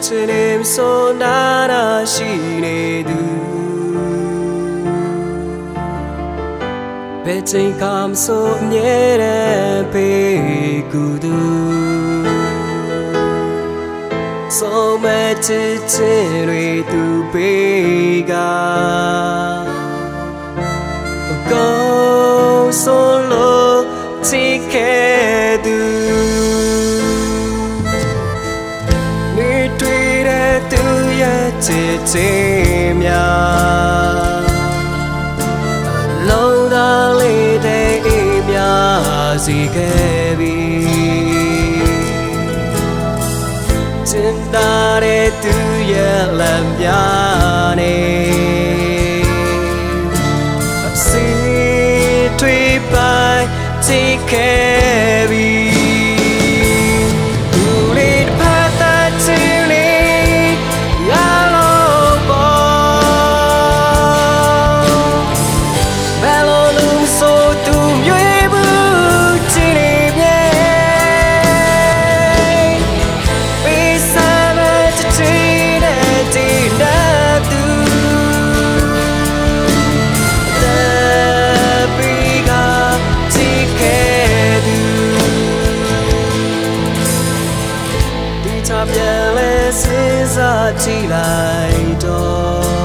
주님 손 안하시네 두. 배진 감속 예레 배구두. 소매 지체리 두 배가. 고 솔로 지켜 စေခြင်းများလုံးသားလေးတဲ့အေးများစေခဲ့ပြီစင်တာတဲ့သူရဲ့လမ်းပြနေအစီထွေးပိုင် take care ချပြန်လဲစဉ်းစားကြည့်လိုက်တော့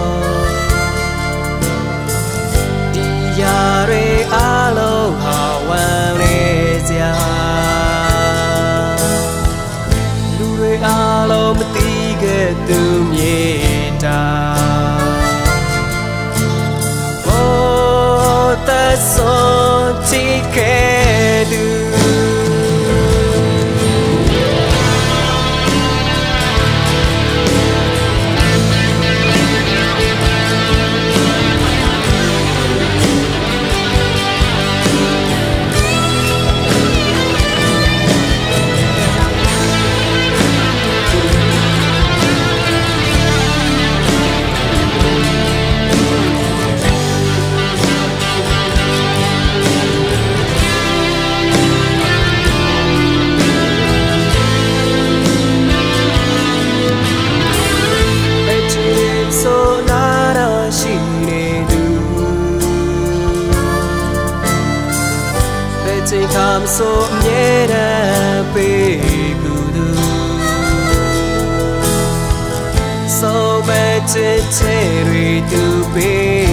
time so အမြဲတမ်းပေးကူသူ So much it to be